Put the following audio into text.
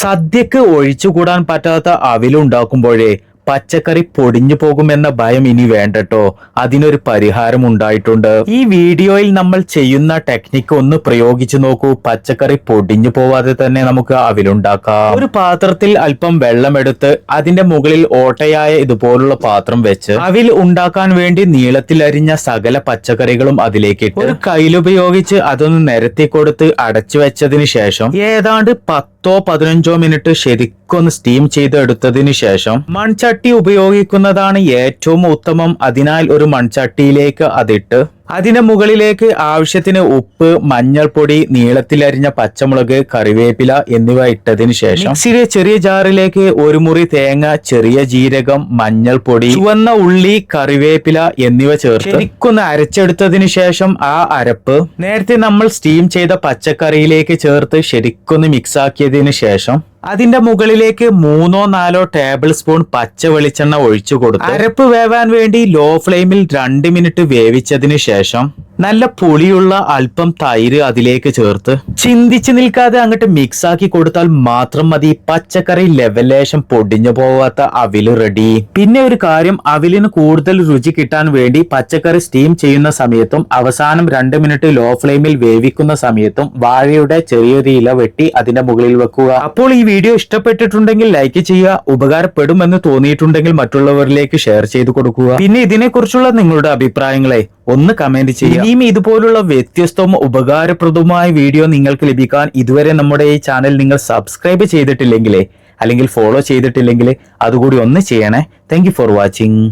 സദ്യക്ക് ഒഴിച്ചുകൂടാൻ പറ്റാത്ത അവിലുണ്ടാക്കുമ്പോഴേ പച്ചക്കറി പൊടിഞ്ഞു പോകുമെന്ന ഭയം ഇനി വേണ്ടട്ടോ. അതിനൊരു പരിഹാരം ഉണ്ടായിട്ടുണ്ട്. ഈ വീഡിയോയിൽ നമ്മൾ ചെയ്യുന്ന ടെക്നിക്ക് ഒന്ന് പ്രയോഗിച്ചു നോക്കൂ. പച്ചക്കറി പൊടിഞ്ഞു പോവാതെ തന്നെ നമുക്ക് അവിലുണ്ടാക്കാം ഒരു പാത്രത്തിൽ അല്പം വെള്ളമെടുത്ത് അതിന്റെ മുകളിൽ ഓട്ടയായ ഇതുപോലുള്ള പാത്രം വെച്ച് അവിൽ ഉണ്ടാക്കാൻ വേണ്ടി നീളത്തിലരിഞ്ഞ സകല പച്ചക്കറികളും അതിലേക്ക് ഒരു കയ്യിലുപയോഗിച്ച് അതൊന്ന് നിരത്തി കൊടുത്ത് അടച്ചു വെച്ചതിന് ശേഷം ഏതാണ്ട് പത്തോ പതിനഞ്ചോ മിനിറ്റ് ശരിക്കൊന്ന് സ്റ്റീം ചെയ്ത് എടുത്തതിന് ശേഷം മൺചട്ടി ഉപയോഗിക്കുന്നതാണ് ഏറ്റവും ഉത്തമം. അതിനാൽ ഒരു മൺചട്ടിയിലേക്ക് അതിട്ട് അതിന്റെ മുകളിലേക്ക് ആവശ്യത്തിന് ഉപ്പ് മഞ്ഞൾപ്പൊടി നീളത്തിലരിഞ്ഞ പച്ചമുളക് കറിവേപ്പില എന്നിവ ഇട്ടതിന് ശേഷം മിക്സിയിലെ ചെറിയ ജാറിലേക്ക് ഒരു മുറി തേങ്ങ ചെറിയ ജീരകം മഞ്ഞൾപ്പൊടി ചുവന്ന ഉള്ളി കറിവേപ്പില എന്നിവ ചേർത്ത് ശരിക്കൊന്ന് അരച്ചെടുത്തതിന് ശേഷം ആ അരപ്പ് നേരത്തെ നമ്മൾ സ്റ്റീം ചെയ്ത പച്ചക്കറിയിലേക്ക് ചേർത്ത് ശരിക്കൊന്ന് മിക്സ് ആക്കിയതിന് ശേഷം അതിന്റെ മുകളിലേക്ക് മൂന്നോ നാലോ ടേബിൾ സ്പൂൺ പച്ച വെളിച്ചെണ്ണ ഒഴിച്ചു കൊടുത്ത് അരപ്പ് വേവാൻ വേണ്ടി ലോ ഫ്ലെയിമിൽ രണ്ട് മിനിറ്റ് വേവിച്ചതിന് ശേഷം നല്ല പുളിയുള്ള അല്പം തൈര് അതിലേക്ക് ചേർത്ത് ചിന്തിച്ചു നിൽക്കാതെ അങ്ങോട്ട് മിക്സ് ആക്കി കൊടുത്താൽ മാത്രം മതി. പച്ചക്കറി ലെവലേശം പൊടിഞ്ഞു പോവാത്ത അവിൽ റെഡി പിന്നെ ഒരു കാര്യം അവിലിന് കൂടുതൽ രുചി കിട്ടാൻ വേണ്ടി പച്ചക്കറി സ്റ്റീം ചെയ്യുന്ന സമയത്തും അവസാനം രണ്ട് മിനിറ്റ് ലോ ഫ്ലെയിമിൽ വേവിക്കുന്ന സമയത്തും വാഴയുടെ ചെറിയൊരു ഇല വെട്ടി അതിന്റെ മുകളിൽ വെക്കുക. അപ്പോൾ ഈ വീഡിയോ ഇഷ്ടപ്പെട്ടിട്ടുണ്ടെങ്കിൽ ലൈക്ക് ചെയ്യുക. ഉപകാരപ്പെടുമെന്ന് തോന്നിയിട്ടുണ്ടെങ്കിൽ മറ്റുള്ളവരിലേക്ക് ഷെയർ ചെയ്ത് കൊടുക്കുക. പിന്നെ ഇതിനെക്കുറിച്ചുള്ള നിങ്ങളുടെ അഭിപ്രായങ്ങളെ ഒന്ന് കമന്റ് ചെയ്യുക. ഇനിയും ഇതുപോലുള്ള വ്യത്യസ്തവും ഉപകാരപ്രദവുമായ വീഡിയോ നിങ്ങൾക്ക് ലഭിക്കാൻ ഇതുവരെ നമ്മുടെ ഈ ചാനൽ നിങ്ങൾ സബ്സ്ക്രൈബ് ചെയ്തിട്ടില്ലെങ്കിലേ അല്ലെങ്കിൽ ഫോളോ ചെയ്തിട്ടില്ലെങ്കിൽ അതുകൂടി ഒന്ന് ചെയ്യണേ. Thank for watching